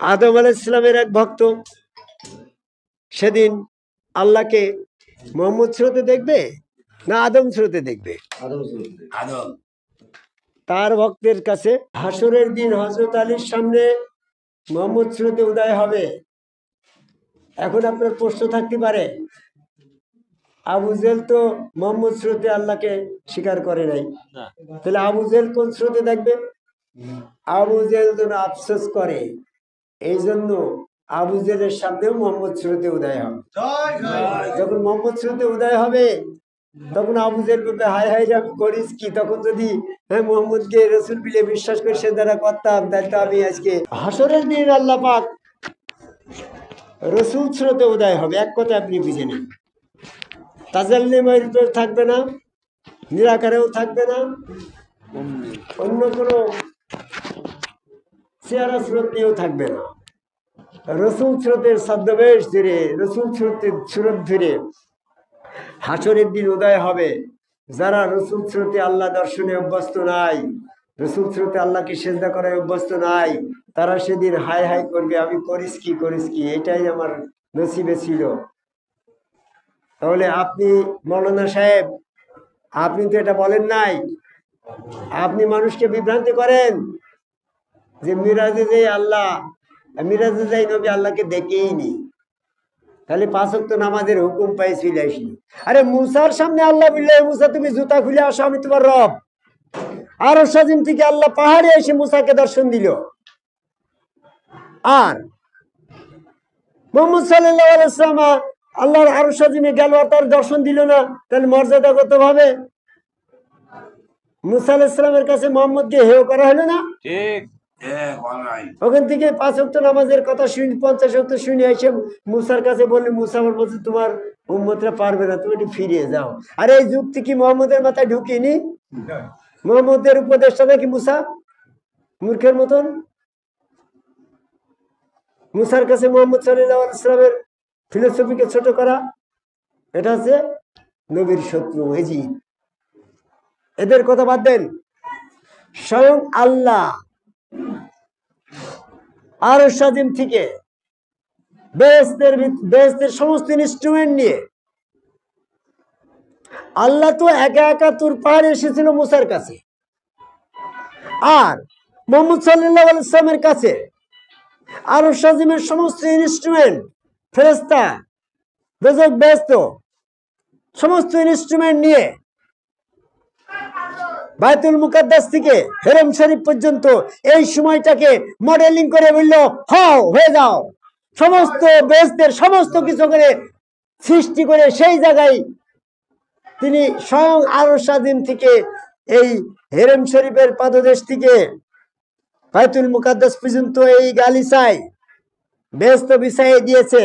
আদম আলাহ ইসলামের এক ভক্ত সেদিন আল্লাহকে মোহাম্মদ স্রোতে দেখবে না আদম স্রোতে দেখবে? আদম তার ভক্তের কাছে হাসরের দিন হজরত আলীর সামনে মোহাম্মদ স্রোতে উদয় হবে। এখন আপনার প্রশ্ন থাকতে পারে আবু জেল তো মোহাম্মদ স্রোতে আল্লাহকে স্বীকার করে নাই। তাহলে আবু জেল কোন স্রোতে দেখবে? আবু জেল যেন আফসোস করে। এই জন্য আবু জেলের সামনেও মোহাম্মদ স্রোতে উদয় হবে। যখন মোহাম্মদ স্রোতে উদয় হবে তখন আবু জেল বলবে হাই হাই রে আমি করিস কি? তখন যদি হ্যাঁ মোহাম্মদকে রসুল বিলে বিশ্বাস করে সে দ্বারা করতাম তাহলে তো আমি আজকে হাসরের দিন আল্লাহ পাক রসুল স্রোতে উদয় হবে। এক কথা আপনি বুঝে নেন। তাজাল্লি মাইরুপের থাকবে না নিরাকারেও থাকবে না অন্য কোনো চেয়ারা স্রোত নিয়েও থাকবে না। রসুল স্রোতের ছদ্মবেশ ধরে, রসুল স্রোতের স্রোত ধরে হাসরের দিন উদয় হবে। যারা রসুল স্রোতে আল্লাহ দর্শনে অভ্যস্ত নাই, রসুল স্রোতে আল্লাহকে সেজদা করায় অভ্যস্ত নাই, তারা সেদিন হাই হাই করবে, আমি করিস কি করিস কি, এটাই আমার নসিবে ছিল। তাহলে আপনি মৌলানা সাহেব, আপনি তো এটা বলেন নাই। আপনি মানুষকে বিভ্রান্তি করেন। যে মিরাজে যে আল্লাহ, মিরাজে যাই নবী আল্লাহকে দেখেই নি তাহলে পাঁচক নামাজের হুকুম পাই আসলি। আরে মুসার সামনে আল্লাহ বললে মুসা, তুমি জুতা খুলে আসো, আমি তোমার রব। আর সাজিম থেকে আল্লাহ পাহাড়ে এসে মুসাকে দর্শন দিল। আর মোহাম্মদ সাল্লাম আল্লাহর আরও সাজিমে গেল তার দর্শন দিল না। তাহলে মর্যাদাগত ভাবে মুসা আলাহিসামের কাছে মোহাম্মদকে হেয় করা হলো না? ঠিক। ওখান থেকে পাঁচ অক্ট নামাজের কথা শুনি, পঞ্চাশ অক্ট শুনে এসে মুসার কাছে বললে, মুসা বলছে, তোমার উম্মতরা পারবে না, তুমি একটু ফিরে যাও। আর এই যুক্তি কি মোহাম্মদের মাথায় ঢুকিনি? মোহাম্মদের উপদেশটা নাকি মুসা? মূর্খের মতন? মুসার কাছে মোহাম্মদ সাল্লাহ ইসলামের ফিলোসফিকে ছোট করা, এটা হচ্ছে নবীর শত্রু এজি এদের কথা বাদ দেন। স্বয়ং আল্লাহ আর সাজিম থেকে বেহেস্তের বেহেস্তের সমস্ত ইনস্ট্রুমেন্ট নিয়ে আল্লাহ তো একা একা তোর পাহাড়ে এসেছিল মুসার কাছে। আর মোহাম্মদ সাল্লাহ ইসলামের কাছে আর সাজিমের সমস্ত ইনস্ট্রুমেন্ট ফেরেস্তা বেজক ব্যস্ত সমস্ত ইনস্ট্রুমেন্ট নিয়ে বায়তুল মুকাদ্দাস থেকে হেরম শরীফ পর্যন্ত এই সময়টাকে মডেলিং করে বলল, হও, হয়ে যাও। সমস্ত বেস্তের সমস্ত কিছু করে সৃষ্টি করে সেই জায়গায় তিনি স্বয়ং আরও স্বাধীন থেকে এই হেরেম শরীফের পাদদেশ থেকে বায়তুল মুকাদ্দাস পর্যন্ত এই গালিসায় ব্যস্ত বিছাইয়ে দিয়েছে।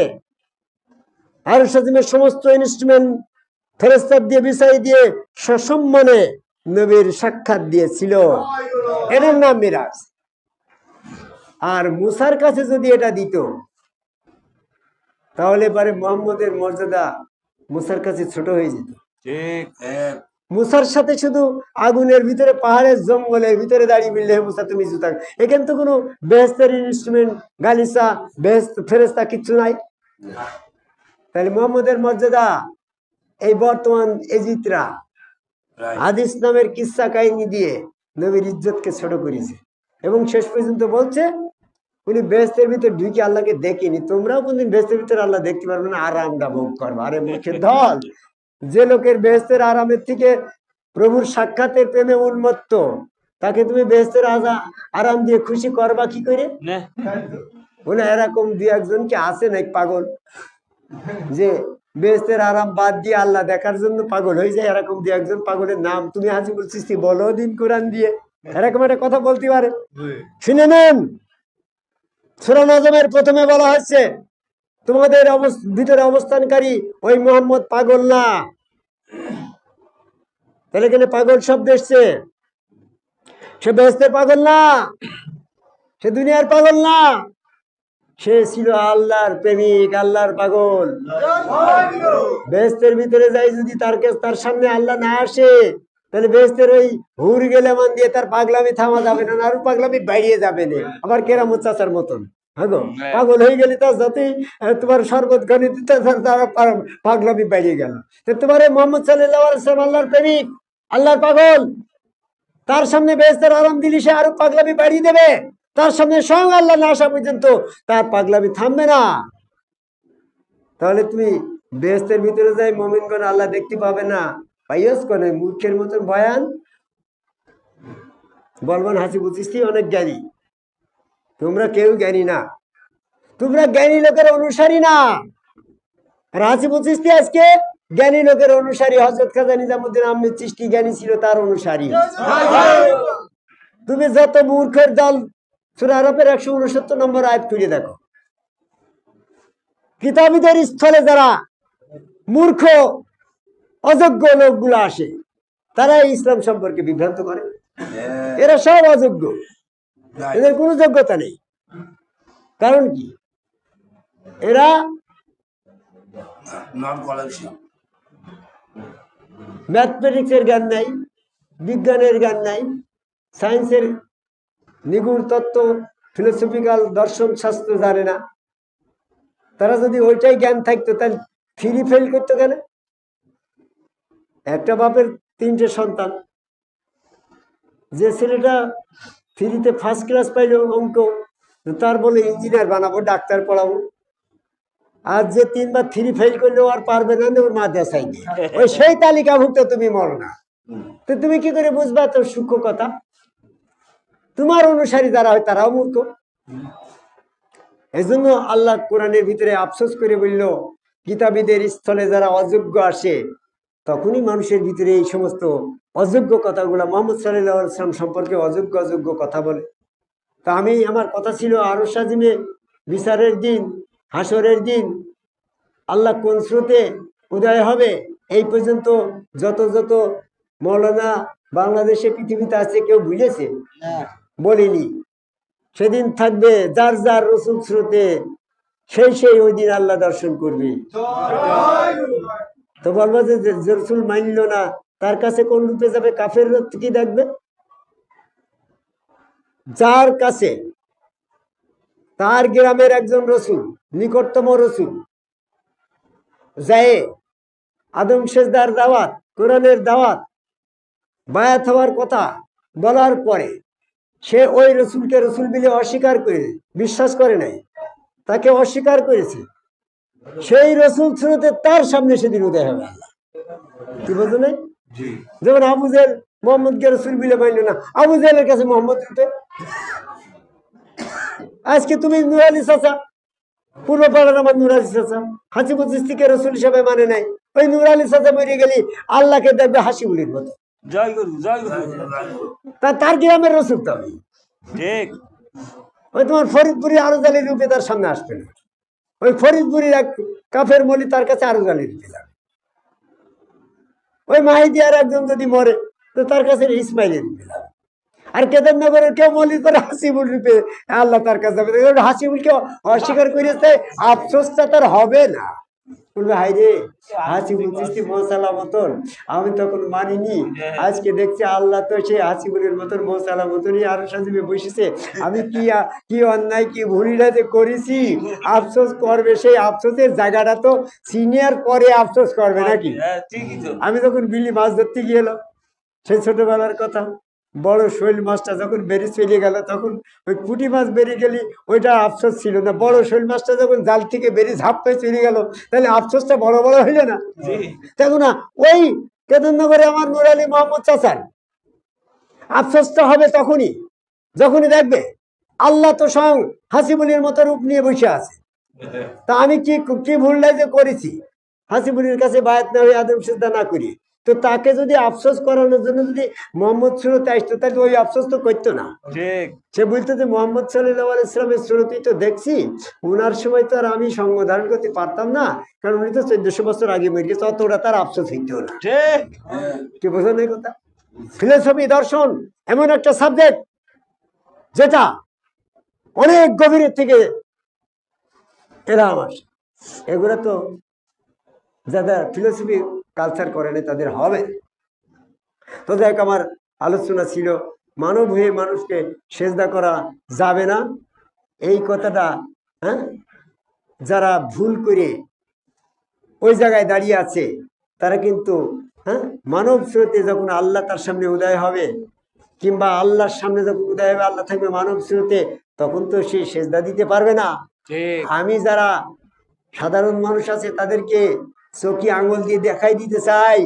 আরও স্বাধীনের সমস্ত ইনস্ট্রুমেন্ট ফেরস্তার দিয়ে বিছাই দিয়ে সসম্মানে নবীর সাক্ষাৎ দিয়েছিল। এটার নাম মিরাজ। আর মুসার কাছে যদি এটা দিত তাহলে পরে মোহাম্মদের মর্যাদা মুসার কাছে ছোট হয়ে যেত। মুসার সাথে শুধু আগুনের ভিতরে পাহাড়ের জঙ্গলের ভিতরে দাঁড়িয়ে মিললে মুসা তুমি জুতা এখানে তো কোনো বেহেস্তের ইনস্ট্রুমেন্ট গালিসা বেহেস্ত ফেরেস্তা কিচ্ছু নাই। তাহলে মোহাম্মদের মর্যাদা এই বর্তমান এজিতরা হাদিস নামের কিসা কাহিনী দিয়ে নবীর ইজ্জতকে ছোট করেছে। এবং শেষ পর্যন্ত বলছে উনি বেহেস্তের ভিতরে ঢুকে আল্লাহকে দেখিনি। তোমরাও কোনদিন বেহেস্তের ভিতরে আল্লাহ দেখতে পারবে না আরামটা ভোগ করবে। আরে মুখের ধল। যে লোকের বেহেস্তের আরামের থেকে প্রভুর সাক্ষাতের প্রেমে উন্মত্ত তাকে তুমি বেহেস্তের আজা আরাম দিয়ে খুশি করবা কি করে? না। এরকম দু একজনকে আছে নাকি পাগল? যে বেহেস্তের আরাম বাদ দিয়ে আল্লাহ দেখার জন্য পাগল হয়ে যায়। এরকম দু একজন পাগলের নাম তুমি হাজিবুল সৃষ্টি বলো দিন কোরআন দিয়ে। এরকম একটা কথা বলতে পারে। শুনে নেন সুরা আজমের প্রথমে বলা হচ্ছে তোমাদের ভিতরে অবস্থানকারী ওই মোহাম্মদ পাগল না। তাহলে এখানে পাগল শব্দ এসছে। সে বেহেস্তের পাগল না সে দুনিয়ার পাগল না। সে ছিল আল্লাহর প্রেমিক আল্লাহর পাগল। বেহেস্তের ভিতরে যাই যদি তার কাছে তার সামনে আল্লাহ না আসে তাহলে বেহেস্তের ওই হুর গেলে মান দিয়ে তার পাগলামি থামা যাবে না আরও পাগলামি বাড়িয়ে যাবে না। আবার কেরামত চাচার মতন। হ্যাঁ হ্যাঁ। পাগল হয়ে গেলে তার আহ, তোমার শরবত গানি তার- পাগলামি বেরিয়ে গেল। তোমার মোহাম্মদ সাল্লাহ আল্লাহর প্রেমিক আল্লাহর পাগল। তার সামনে বেহেস্তের আরাম দিলি সে আরও পাগলামি বাড়িয়ে দেবে। তার সামনে স্বয়ং আল্লাহ না আসা পর্যন্ত তার পাগলামি থামবে না। তাহলে তুমি বেহেস্তের ভিতরে যাই মমিনগণ আল্লাহ দেখতে পাবে না। পাইয়াস করে মূর্খের মতন বয়ান বলবান হাসি বুঝিস অনেক জ্ঞানী। তোমরা কেউ জ্ঞানী না। তোমরা জ্ঞানী লোকের অনুসারী না। আর হাসি বুঝিস আজকে? জ্ঞানী লোকের অনুসারী হজরত খাজা নিজামুদ্দিন আহমেদ চিষ্টি জ্ঞানী ছিল তার অনুসারী। তুমি যত মূর্খের দল সুরা আরবের একশো উনসত্তর নম্বর আয়াত খুঁজে দেখো। কিতাবীদের স্থলে যারা মূর্খ অযোগ্য লোকগুলো আসে তারা ইসলাম সম্পর্কে বিভ্রান্ত করে। এরা সব অযোগ্য। এদের কোনো যোগ্যতা নেই। কারণ কি? এরা. ম্যাথমেটিক্সের জ্ঞান নাই বিজ্ঞানের জ্ঞান নাই সায়েন্সের নিগুড় তত্ত্ব ফিলোসফিক্যাল দর্শন শাস্ত্র জানে না। তারা যদি ওইটাই জ্ঞান থাকতো তাহলে থ্রি ফেল করতো কেন? একটা বাপের তিনটে সন্তান। যে ছেলেটা থ্রিতে ফার্স্ট ক্লাস পাইল অঙ্ক তার বলে ইঞ্জিনিয়ার বানাবো ডাক্তার পড়াবো। আর যে তিনবার থ্রি ফেল করলে আর পারবে না ওর মা দেশাই নেই ওই সেই তালিকাভুক্ত তুমি মরো না। তো তুমি কি করে বুঝবা তোর সূক্ষ্ম কথা? তোমার অনুসারী যারা হয় তারাও মূর্খ। এই জন্য আল্লাহ কোরআনের ভিতরে আফসোস করে বলল কিতাবীদের স্থলে যারা অযোগ্য আসে, তখনই মানুষের ভিতরে এই সমস্ত অযোগ্য কথাগুলো মোহাম্মদ সাল্লাহ আসলাম সম্পর্কে অযোগ্য অযোগ্য কথা বলে। তা আমি, আমার কথা ছিল আরও সাজিমে বিচারের দিন, হাসরের দিন, আল্লাহ কোন স্রোতে উদয় হবে, এই পর্যন্ত যত যত মৌলানা বাংলাদেশে পৃথিবীতে আছে কেউ বুঝেছে? বলিনি। সেদিন থাকবে যার যার রসুল স্রোতে, সেই সেই ওই দিন আল্লাহ দর্শন করবে। তো বলব যে রসুল মানল না, তার কাছে কোন রূপে যাবে? কাফের কি দেখবে? যার কাছে, তার গ্রামের একজন রসুল, নিকটতম রসুল, যায় আদম শেষদার দাওয়াত, কোরআনের দাওয়াত, বায়াত হওয়ার কথা বলার পরে সে ওই রসুলকে রসুল বিলে অস্বীকার করে বিশ্বাস করে নাই তাকে অস্বীকার করেছে। সেই রসুল স্রোতে তার সামনে সেদিন উদয় হবে আল্লাহ। কি বলতো না যেমন আবু জেল মোহাম্মদকে রসুল বিলে মানল না আবু জেলের কাছে মোহাম্মদ রূপে আজকে তুমি নুরালি চাচা পূর্ব পাড়ার আমার নুর আলী চাচা হাসিবুল চিস্তিকে রসুল হিসাবে মানে নাই। ওই নুর আলী চাচা মরে গেলি আল্লাহকে দেখবে হাসিবুলির মতো। জয় গুরু জয় গুরু। তা তার গ্রামের রসুল তো ঠিক। ওই তোমার ফরিদপুরি আরও জালির রূপে তার সামনে আসবে না। ওই ফরিদপুরির এক কাফের মলি তার কাছে আরও জালির রূপে যাবে। ওই মাহিদি আর একজন যদি মরে তো তার কাছে ইসমাইলের রূপে যাবে। আর কেদারনগরের কেউ মলি করে হাসিবুল রূপে আল্লাহ তার কাছে যাবে। হাসিবুলকে অস্বীকার করেছে আফসোসটা তার হবে না। বলবে হাই রে হাসিবুল চিস্তি মশালা মতন আমি তখন মানিনি। আজকে দেখছি আল্লাহ তো সেই হাসিবুলের মতন মশালা মতনই আরও সাজিবে বসেছে। আমি কি কি অন্যায় কি ভুলিটা যে করেছি আফসোস করবে সেই আফসোসের জায়গাটা তো সিনিয়র পরে আফসোস করবে নাকি? হ্যাঁ আমি তখন বিলি মাছ ধরতে গিয়েলাম সেই ছোটবেলার কথা। বড় শৈল মাছটা যখন বেরিয়ে চলে গেল তখন ওই পুঁটি মাছ বেরিয়ে গেলি ওইটা আফসোস ছিল না। বড় শৈল মাছটা যখন জাল থেকে বেরিয়ে ঝাপ পেয়ে চলে গেল তাহলে আফসোসটা বড় বড় হইলে না? দেখো না ওই কেদারনগরে আমার নুর আলী মোহাম্মদ চাচার আফসোসটা হবে তখনই যখনই দেখবে আল্লাহ তো স্বয়ং হাসিবুলির মতো রূপ নিয়ে বসে আছে। তা আমি কি কি ভুলটাই যে করেছি? হাসিবুলির কাছে বায়াত না হয়ে আদম সিদ্ধা না করি তো তাকে যদি আফসোস করানোর জন্য যদি মোহাম্মদ সুরত আসতো তাহলে ওই আফসোস তো করতো না। ঠিক। সে বলতো যে মোহাম্মদ সাল্লাহ ইসলামের সুরতই তো দেখছি উনার সময় তো আর আমি সঙ্গ ধারণ করতে পারতাম না কারণ উনি তো চোদ্দশো বছর আগে মরে গেছে অতটা তার আফসোস হইতো না। ঠিক। কি বোঝেন কথা? ফিলোসফি দর্শন এমন একটা সাবজেক্ট যেটা অনেক গভীরের থেকে এরা আমার। এগুলো তো যারা ফিলোসফি কালচার করে না তাদের হবে। তো দেখ আমার আলোচনা ছিল মানব হয়ে মানুষকে সেজদা করা যাবে না। এই কথাটা হ্যাঁ? যারা ভুল করে ওই জায়গায় দাঁড়িয়ে আছে তারা কিন্তু হ্যাঁ? মানব স্রোতে যখন আল্লাহ তার সামনে উদয় হবে কিংবা আল্লাহর সামনে যখন উদয় হবে আল্লাহ থাকবে মানব স্রোতে তখন তো সে সেজদা দিতে পারবে না। আমি যারা সাধারণ মানুষ আছে তাদেরকে চকি আঙুল দিয়ে দেখাই দিতে চাই।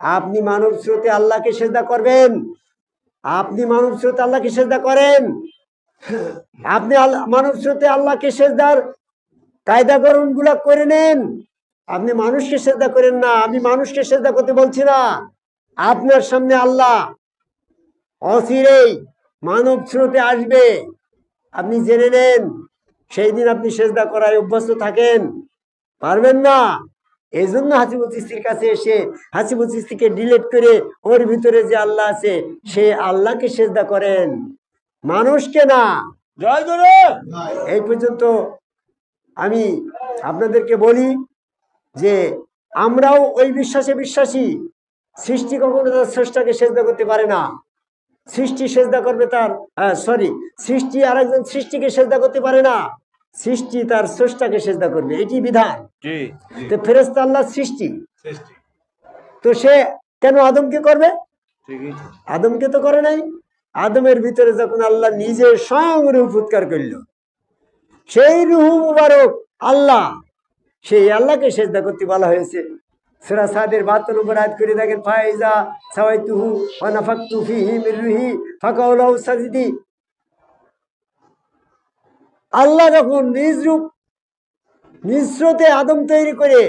আপনি মানব স্রোতে আল্লাহকে সেজদা করবেন। আপনি মানব স্রোতে আল্লাহকে সেজদা করেন। আপনি মানব স্রোতে আল্লাহকে সেজদার কায়দাকরণগুলা করে নেন। আপনি মানুষকে সেজদা করেন না, আমি মানুষকে সেজদা করতে বলছি না। আপনার সামনে আল্লাহ অচিরেই মানব স্রোতে আসবে। আপনি জেনে নেন, সেই দিন আপনি সেজদা করায় অভ্যস্ত থাকেন। পারবেন না? এই জন্য হাসিবুল চিস্তির কাছে এসে হাসিবুল চিস্তিকে ডিলেট করে ওর ভিতরে যে আল্লাহ আছে, সে আল্লাহকে সেজদা করেন। মানুষকে না। এই পর্যন্ত আমি আপনাদেরকে বলি যে আমরাও ওই বিশ্বাসে বিশ্বাসী। সৃষ্টি কখনো তার স্রষ্টাকে সেজদা করতে পারে না। সৃষ্টি সেজদা করবে তার সরি সৃষ্টি আর একজন সৃষ্টিকে সেজদা করতে পারে না। সৃষ্টি তার স্রষ্টাকে সেজদা করবে। এটি বিধান। তো ফেরেস্তা আল্লাহ সৃষ্টি। তো সে কেন আদমকে করবে? আদমকে তো করে নাই। আদমের ভিতরে যখন আল্লাহ নিজে স্বয়ং রূহ ফুৎকার করল সেই রুহু মুবারক আল্লাহ সেই আল্লাহকে সেজদা করতে বলা হয়েছে। সুরা সাদের বাহাত্তর নম্বর আয়াত করে দেখেন ফাইজা সাওয়াইতুহু ওয়া নাফাকতু ফিহি মির রুহি লাহু সাজিদি। আল্লাহ যখন নিজ রূপ, নিজ স্রোতে আদম তৈরি করে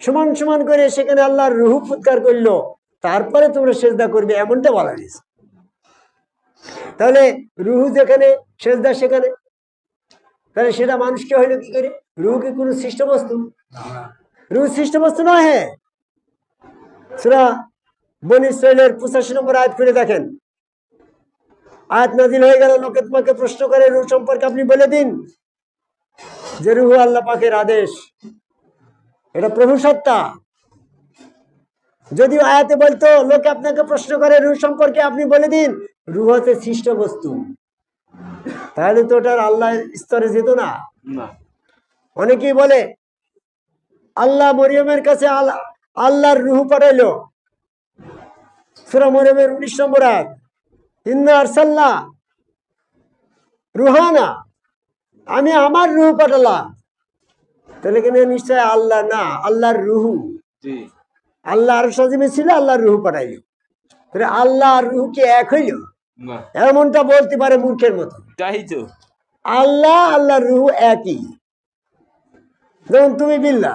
সমান সমান করে সেখানে আল্লাহর রুহু ফুৎকার করল, তারপরে তোমরা সেজদা করবে, এমনটা বলা হয়েছে। তাহলে রুহু যেখানে, সেজদা সেখানে। তাহলে সেটা মানুষকে হইল কি করে? রুহু কি কোনো সৃষ্ট বস্তু রুহু সৃষ্ট বস্তু নয় হ্যাঁ। সুরা বন পঁচাশি নম্বর আয়াত করে দেখেন। আয়াত নাজিল হয়ে গেল লোকে তোমাকে প্রশ্ন করে রু সম্পর্কে আপনি বলে দিন। যে রুহু আল্লাহ পাকের আদেশ এটা প্রভু সত্তা। যদিও আয়াতে বলতো লোকে আপনাকে প্রশ্ন করে রুহ সম্পর্কে আপনি বলে দিন রুহ হচ্ছে সৃষ্ট বস্তু। তাহলে তো ওটার আল্লাহ স্তরে যেত না। না। অনেকেই বলে আল্লাহ মরিয়মের কাছে আল- আল্লাহর রুহু পাঠাইলো। সুরা মরিয়মের উনিশ নম্বর আয়াত। ইন্না আরসাল্লা রুহানা। আমি আমার রুহ পাঠালাম। তাহলে কেন নিশ্চয় আল্লাহ না আল্লাহর রুহু? আল্লাহ আর সজিমে ছিল আল্লাহর রুহু পাঠাইল। তাহলে আল্লাহ আর রুহু কি এক হইল? এমনটা বলতে পারে মূর্খের মতো। তাই তো। আল্লাহ আল্লাহর রুহু একই। যেমন তুমি বিল্লা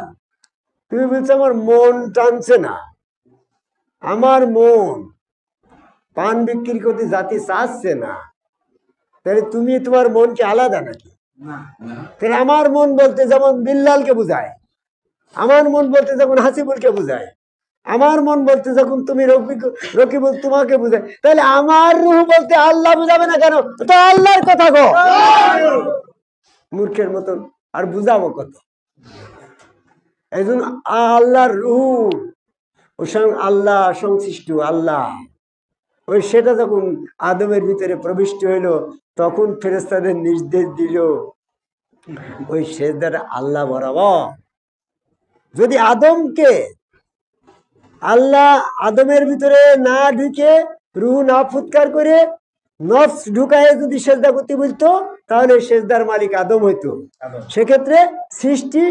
তুমি বলছো আমার মন টানছে না। আমার মন পান বিক্রি করতে জাতি চাচ্ছে না তাহলে তুমি তোমার মনকে আলাদা নাকি? তাহলে আমার মন বলতে যেমন বিল্লালকে বুঝায় আমার মন বলতে যখন হাসিবুলকে বুঝায় আমার মন বলতে যখন তুমি রকিব- রকিবুল তোমাকে বুঝায় তাহলে আমার রুহ বলতে আল্লাহ বুঝাবে না কেন? তো আল্লাহর কথা গো মূর্খের মতন আর বুঝাবো কত? এই জন্য আল্লাহর রুহ ওর সঙ্গে আল্লাহ সংশ্লিষ্ট আল্লাহ। ওই সেটা যখন আদমের ভিতরে প্রবিষ্ট হইল তখন ফেরেস্তাদের নির্দেশ দিল ওই সেজদাটা আল্লাহ বরাবর। যদি আদমকে আল্লাহ আদমের ভিতরে না ঢুকে রুহ না ফুৎকার করে নফস ঢুকায় যদি সেজদা করতে বলতো তাহলে সেজদার মালিক আদম হইতো। সেক্ষেত্রে সৃষ্টি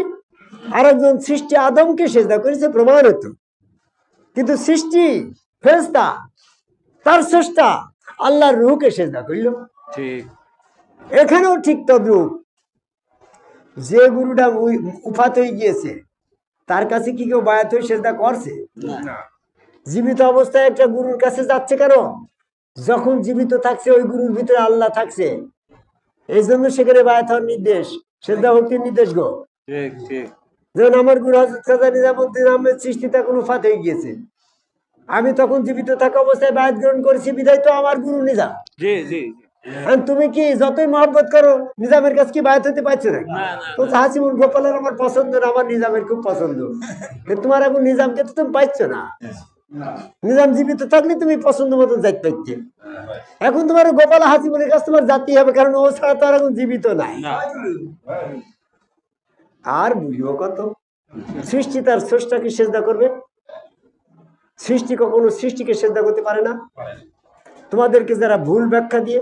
আরেকজন সৃষ্টি আদমকে সেজদা করেছে প্রমাণ হতো কিন্তু সৃষ্টি ফেরেশতা তার স্রষ্টা আল্লাহর রুহকে সেজদা করল। ঠিক। এখানেও ঠিক তদ্রুপ। যে গুরুটা উফাত হয়ে গিয়েছে তার কাছে কি কেউ বায়াত হয়ে সেজদা করছে? জীবিত অবস্থায় একটা গুরুর কাছে যাচ্ছে কেন যখন জীবিত থাকছে ওই গুরুর ভিতরে আল্লাহ থাকছে। এই জন্য সেখানে বায়াত হওয়ার নির্দেশ সেজদা ভক্তির নির্দেশ গো। ঠিক ঠিক। যেমন আমার গুরু হজরত খাজা নিজামুদ্দিন আহমেদ সৃষ্টি তখন উফাত হয়ে গিয়েছে। আমি তখন জীবিত থাকা অবস্থায় বায়াত গ্রহণ করেছি বিদায় তো আমার গুরু নিজাম। জি জি তুমি কি যতই মহব্বত করো নিজামের কাছে কি বায়াত হতে পারছ না তো হাসিমুল গোপালের আমার পছন্দ না আমার নিজামের খুব পছন্দ। তোমার এখন নিজামকে তো তুমি পাইছো না। নিজাম জীবিত থাকলে তুমি পছন্দ মতো যাইতে পারতে। এখন তোমার গোপাল হাসিমুলের কাছে তোমার জাতি হবে কারণ ও ছাড়া তো আর এখন জীবিত নাই। আর বুঝব কত? সৃষ্টি তার স্রষ্টাকে সেজদা করবে। সৃষ্টি কখনো সৃষ্টিকে সেজদা করতে পারে না। তোমাদেরকে যারা ভুল ব্যাখ্যা দিয়ে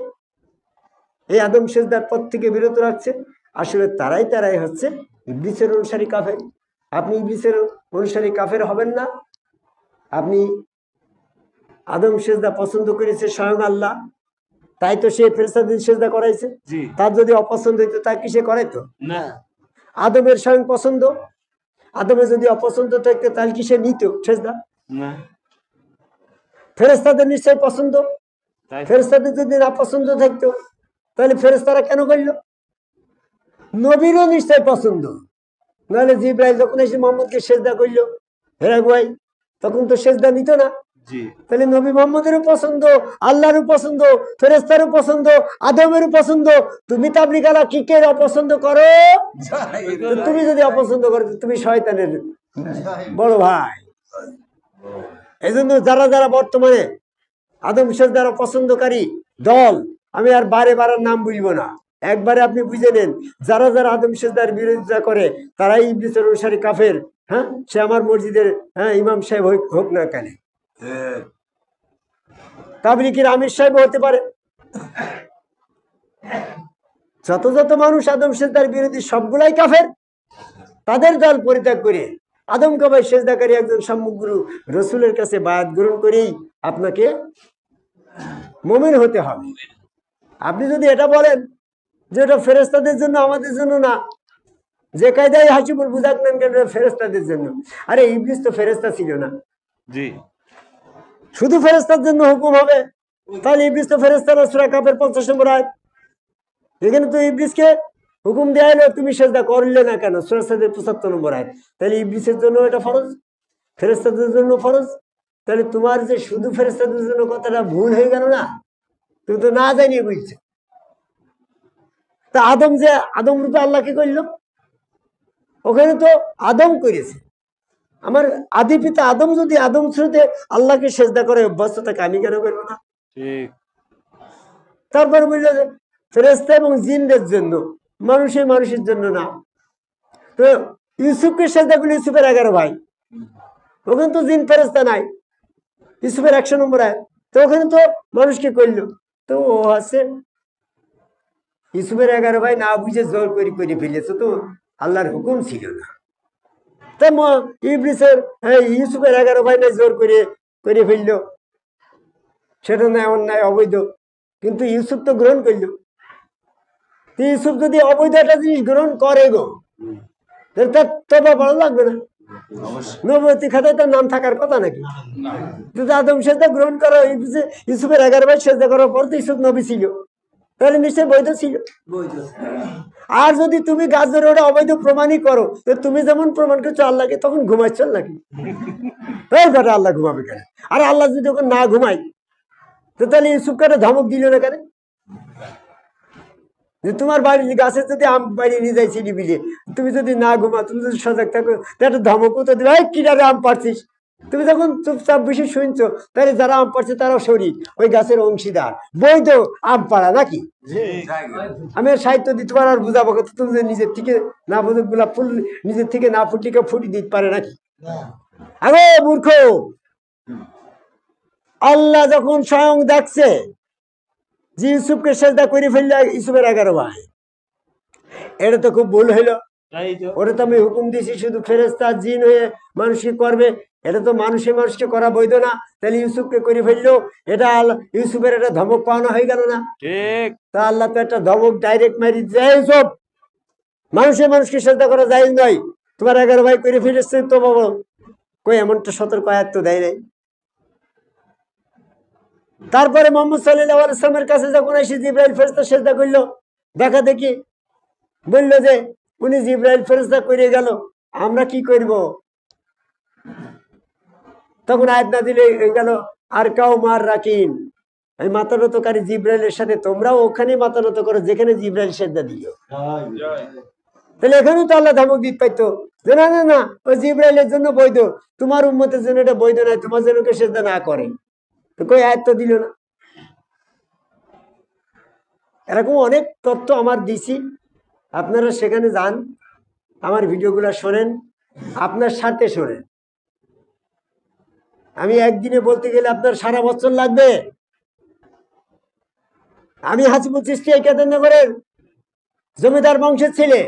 এই আদম সেজদার পথ থেকে বিরত রাখছে আসলে তারাই তারাই হচ্ছে ইবলিসের অনুসারী কাফের। আপনি ইবলিসের অনুসারী কাফের হবেন না। আপনি আদম সেজদা পছন্দ করেছে স্বয়ং আল্লাহ। তাই তো সে ফেরসাদিন সেজদা করাইছে। তার যদি অপছন্দ হইতো তা কি সে করাইতো? না। আদমের স্বয়ং পছন্দ। আদমের যদি অপছন্দ থাকতো তাহলে কি সে নিত সেজদা? না। ফেরেস্তাদের নিশ্চয় পছন্দ। ফেরেস্তাদের যদি না পছন্দ থাকতো তাহলে ফেরেস্তারা কেন করল? নবীরও নিশ্চয় পছন্দ। নাহলে জিব্রাইল যখন এসে মোহাম্মদকে সেজদা করল হেরা ভাই তখন তো সেজদা নিত না। তাহলে নবী মোহাম্মদেরও পছন্দ আল্লাহরও পছন্দ ফেরেস্তারও পছন্দ আদমেরও পছন্দ। তুমি তাবলিকালা কি কে অপছন্দ করো? তুমি যদি অপছন্দ করো তুমি শয়তানের বড় ভাই। এই জন্য যারা যারা বর্তমানে আদম দ্বারা পছন্দকারী দল, আমি আর বারে বারে নাম বুঝব না। একবারে আপনি বুঝে নেন, যারা যারা আদম সেজদার বিরোধিতা করে, তারাই ইবলিসের অনুসারী কাফের হ্যাঁ? সে আমার মসজিদের হ্যাঁ ইমাম সাহেব হোক- হোক না কেন। তাবলিকের আমির সাহেব হতে পারে? যত যত মানুষ আদম সেজদার বিরোধী সবগুলাই কাফের, তাদের দল পরিত্যাগ করে। আদম কাবাই সেজদাকারী একজন সম্মুখগুরু রসুলের কাছে বায়াত গ্রহণ করেই আপনাকে মোমেন হতে হবে। আপনি যদি এটা বলেন যে এটা ফেরেস্তাদের জন্য আমাদের জন্য না যে কায়দায় হাসিপুর বুঝাক নেন কেন ফেরেস্তাদের জন্য। আরে ইবলিস তো ফেরেস্তা ছিল না। জি। শুধু ফেরেস্তার জন্য হুকুম হবে। তাহলে ইবলিস তো ফেরেস্তার সুরা কাপের পঞ্চাশ নম্বর আয় এখানে তো ইবলিসকে হুকুম দেওয়া হলো তুমি সেজদা করলে না কেন? সুরাস্তাদের পঁচাত্তর নম্বর আয় তাহলে ইবলিসের জন্য এটা ফরজ? ফেরেস্তাদের জন্য ফরজ? তাহলে তোমার যে শুধু ফেরেস্তাদের জন্য কথাটা ভুল হয়ে গেল না? তুমি তো না জানিয়ে বুঝছ তা আদম যে আদম রূপে আল্লাহকে করল? ওখানে তো আদম করেছে। আমার আদি পিতা আদম যদি আদম শ্রুতে আল্লাহকে সেজদা করে অভ্যস্ত থাকে আমি কেন করব না? তারপর বলল যে ফেরেস্তা এবং জিনদের জন্য মানুষের মানুষের জন্য না। তো ইউসুফকে সেজদা করল ইউসুফের এগারো ভাই। ওখানে তো জিন ফেরেস্তা নাই। ইউসুফের একশো নম্বর আয় তো ওখানে তো মানুষকে করল? তো ও আছে। ইউসুফের এগারো ভাই না বুঝে জোর করে করে ফেলেছে তো আল্লাহর হুকুম ছিল না। তা ইবলিসের হ্যাঁ ইউসুফের এগারো ভাই না জোর করে করে ফেলল। সেটা নয় অন্যায়, অবৈধ। কিন্তু ইউসুফ তো গ্রহণ করল। তো ইউসুফ যদি অবৈধ একটা জিনিস গ্রহণ করে গো তাহলে তার তবা ভালো লাগবে না। নবতী খাতায় তার নাম থাকার কথা নাকি? কিন্তু আদম সেজদা গ্রহণ করা ইউসুফে- ইউসুফের এগারো বার সেজদা করার পর তো ইউসুফ নবী ছিল। তাহলে নিশ্চয়ই বৈধ ছিল। আর যদি তুমি গাছ ধরে ওটা অবৈধ প্রমাণই করো তো তুমি যেমন প্রমাণ করছ আল্লাহকে তখন ঘুমাচ্ছ নাকি? এই ঘরে আল্লাহ ঘুমাবে কেন? আর আল্লাহ যদি যখন না ঘুমাই তো তাহলে ইউসুফ কারে ধমক দিল না কেন? যে তোমার বাড়ির গাছে যদি আম বাড়ি নিয়ে যাইছি নিবিলে তুমি যদি না ঘুমা তুমি যদি সজাগ থাকো তো একটা ধমকও তো দিবে কিনারে আম পারছিস তুমি যখন চুপচাপ বেশি শুনছো তাহলে যারা আম পারছে তারাও শরীর ওই গাছের অংশীদার। বৈধ আম পাড়া নাকি? আমি সাহিত্য দিতে পারো আর বুঝাবো কত তুমি নিজের থেকে না বুঝে গোলাপ ফুল নিজের থেকে না ফুটলিকে ফুটি দিতে পারে নাকি? আরে মূর্খ! আল্লাহ যখন স্বয়ং দেখছে যে ইউসুফকে সেজদা করে ফেললে ইউসুফের এগারো ভাই। এটা তো খুব ভুল হইল। ওটা তো। আমি হুকুম দিয়েছি শুধু ফেরেস্তা জিন হয়ে মানুষকে করবে। এটা তো মানুষে মানুষকে করা বৈধ না। তাহলে ইউসুফকে করে ফেলল। এটা আল্লাহ ইউসুফের একটা ধমক পাওয়ানো হয়ে গেল না। ঠিক। তা আল্লাহ তো একটা ধমক ডাইরেক্ট মারি যায় সব মানুষের মানুষকে শ্রদ্ধা করা যায় নয় তোমার এগারো ভাই করে ফিরেছে তো বাবা কই এমনটা সতর্ক আয়াত তো দেয় নাই? তারপরে মোহাম্মদ সাল্লাহ আলাইসলামের কাছে যখন এসে জিব্রাইল ফেরস্তা সেজদা করল, দেখা দেখি বলল যে, উনি জিব্রাইল ফেরস্তা করে গেল, আমরা কি করব? তখন আয়াত না দিলে গেল, আর কাউ মার রাখিন এই মাতানতকারী জিব্রাইলের সাথে, তোমরাও ওখানে মাতানত করো যেখানে জিব্রাইল সেজদা দিল। তাহলে এখানেও তো আল্লাহ ধমক দিতে পাইতো না না না, ও জিব্রাইলের জন্য বৈধ, তোমার উম্মতের জন্য এটা বৈধ নাই তোমার জন্য সেটা না করে। তো কই আয়ত্ত দিল না। এরকম অনেক তথ্য আমার দিছি। আপনারা সেখানে যান, আমার ভিডিওগুলো শোনেন, আপনার সাথে শোনেন। আমি একদিনে বলতে গেলে আপনার সারা বছর লাগবে। আমি হাসিবুল চিস্তি এই জমিদার বংশের ছেলে।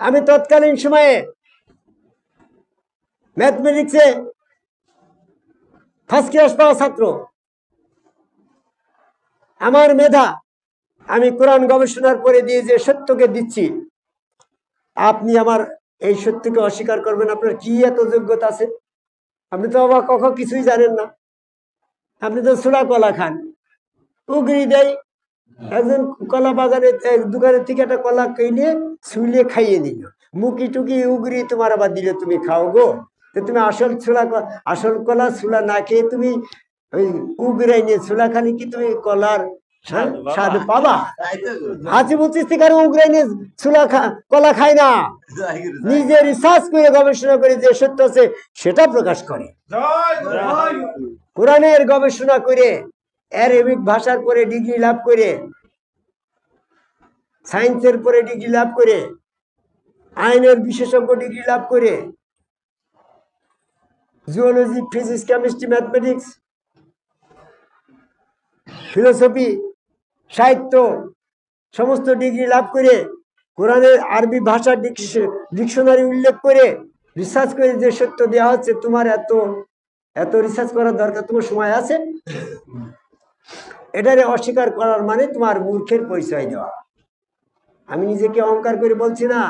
আমি তৎকালীন সময়ে ম্যাথমেটিক্সে ফার্স্ট ক্লাস পাওয়া ছাত্র। আমার মেধা, আমি কোরআন গবেষণার পরে দিয়ে যে সত্যকে দিচ্ছি, আপনি আমার এই সত্যকে অস্বীকার করবেন, আপনার কি এত যোগ্যতা আছে? আপনি তো অবাক কখন কিছুই জানেন না। আপনি তো ছোড়া কলা খান। উগরি দেয়, একজন কলা বাগানে দোকানের থেকে একটা কলা কিনে শুলিয়ে খাইয়ে নিল মুখি টুকি উগরি তোমার আবার দিলে তুমি খাও গো। তো তুমি আসল ছোলা আসল কলা ছোলা না খেয়ে তুমি ওই উগরাই নিয়ে ছোলা খালি কি তুমি কলার স্বাদ পাবা। উগরাই নিয়ে ছোলা খা কলা খায় না। নিজে রিসার্চ করে গবেষণা করে যে সত্য আছে সেটা প্রকাশ করে। কোরআনের গবেষণা করে অ্যারাবিক ভাষার পরে ডিগ্রি লাভ করে সায়েন্সের পরে ডিগ্রি লাভ করে আইনের বিশেষজ্ঞ ডিগ্রি লাভ করে zoology physics chemistry mathematics philosophy সাহিত্য, সমস্ত ডিগ্রি লাভ করে কোরআনের আরবি ভাষা ডিকশনারি উল্লেখ করে রিসার্চ করে যে সত্য দেওয়া হচ্ছে, তোমার এত এত রিসার্চ করার দরকার, তোমার সময় আছে? এটারে অস্বীকার করার মানে তোমার মূর্খের পরিচয় দেওয়া। আমি নিজেকে অহংকার করে বলছি না।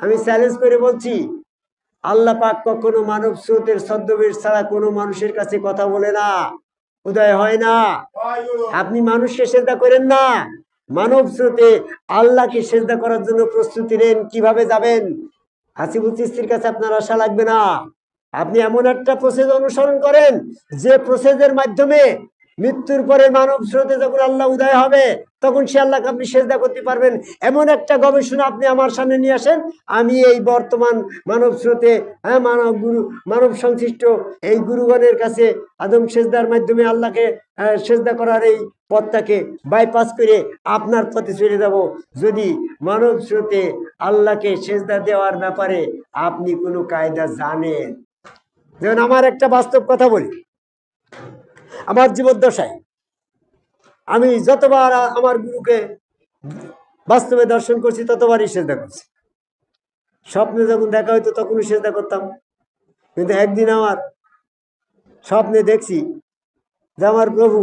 আমি চ্যালেঞ্জ করে বলছি আল্লাহ পাক কখনো মানব স্রোতের ছদ্মবেশ ছাড়া কোনো মানুষের কাছে কথা বলে না। উদয় হয় না। আপনি মানুষকে সেজদা করেন না। মানব স্রোতে আল্লাহকে সেজদা করার জন্য প্রস্তুতি নেন, কীভাবে যাবেন? হাসিবুল চিস্তির কাছে আপনার আশা লাগবে না। আপনি এমন একটা প্রসেস অনুসরণ করেন, যে প্রসেসের মাধ্যমে মৃত্যুর পরে মানব স্রোতে যখন আল্লাহ উদয় হবে তখন সে আল্লাহকে আপনি সেজদা করতে পারবেন। এমন একটা গবেষণা আপনি আমার সামনে নিয়ে আসেন, আমি এই বর্তমান মানব স্রোতে হ্যাঁ মানব গুরু, মানব সংশ্লিষ্ট এই গুরুগণের কাছে আদম সেজদার মাধ্যমে আল্লাহকে সেজদা করার এই পথটাকে বাইপাস করে আপনার পথে চলে যাব। যদি মানব স্রোতে আল্লাহকে সেজদা দেওয়ার ব্যাপারে আপনি কোনো কায়দা জানেন। যেমন আমার একটা বাস্তব কথা বলি। আমার জীবদ্দশায় আমি যতবার আমার গুরুকে বাস্তবে দর্শন করছি, ততবারই সেজদা করছি। স্বপ্নে যখন দেখা হইতো, তখনই সেজদা করতাম। কিন্তু একদিন আমার স্বপ্নে দেখছি যে আমার প্রভু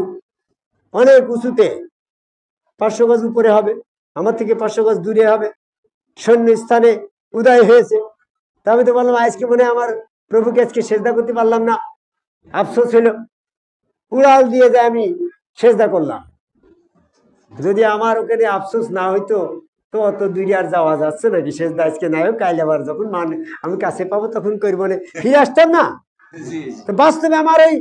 অনেক উঁচুতে পাঁচশো গজ উপরে হবে, আমার থেকে পাঁচশো গজ দূরে হবে, সৈন্য স্থানে উদয় হয়েছে। তা আমি তো বললাম, আজকে মনে আমার প্রভুকে আজকে সেজদা করতে পারলাম না। আফসোস হলো, উড়াল দিয়ে যায় আমি সেজদা করলাম। যদি আমার ওখানে আফসোস না হইতো তো অত দূরে আর যাওয়া যাচ্ছে নাকি সেজদা আজকে নাই হোক কাইলে আবার যখন মান আমি কাছে পাবো তখন করব না। ফিরে আসতাম না। বাস্তবে আমার এই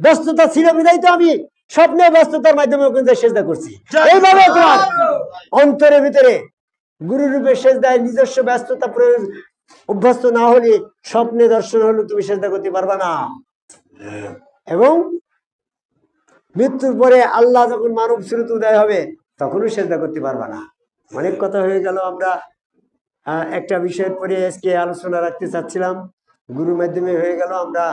ব্যস্ততা ছিল বিদায় তো আমি স্বপ্নে ব্যস্ততার মাধ্যমে ওখানে সেজদা করছি। এইভাবে তোমার অন্তরের ভিতরে গুরু রূপে সেজদায় নিজস্ব ব্যস্ততা প্রয়োজন অভ্যস্ত না হলে স্বপ্নে দর্শন হলে তুমি সেজদা করতে পারবা না। এবং মৃত্যুর পরে আল্লাহ যখন মানব স্রোত উদয় হবে, তখনও সেজদা করতে পারবা না। অনেক কথা হয়ে গেল, আমরা একটা বিষয়ের পরে আজকে আলোচনা রাখতে চাচ্ছিলাম। গুরুর মাধ্যমে হয়ে গেল, আমরা,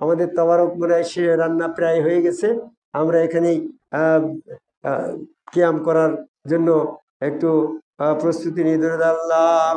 আমাদের তবারক মনে হয় সে রান্না প্রায় হয়ে গেছে। আমরা এখানেই ক্যাম্প করার জন্য একটু প্রস্তুতি নিয়ে ধরে আল্লাহ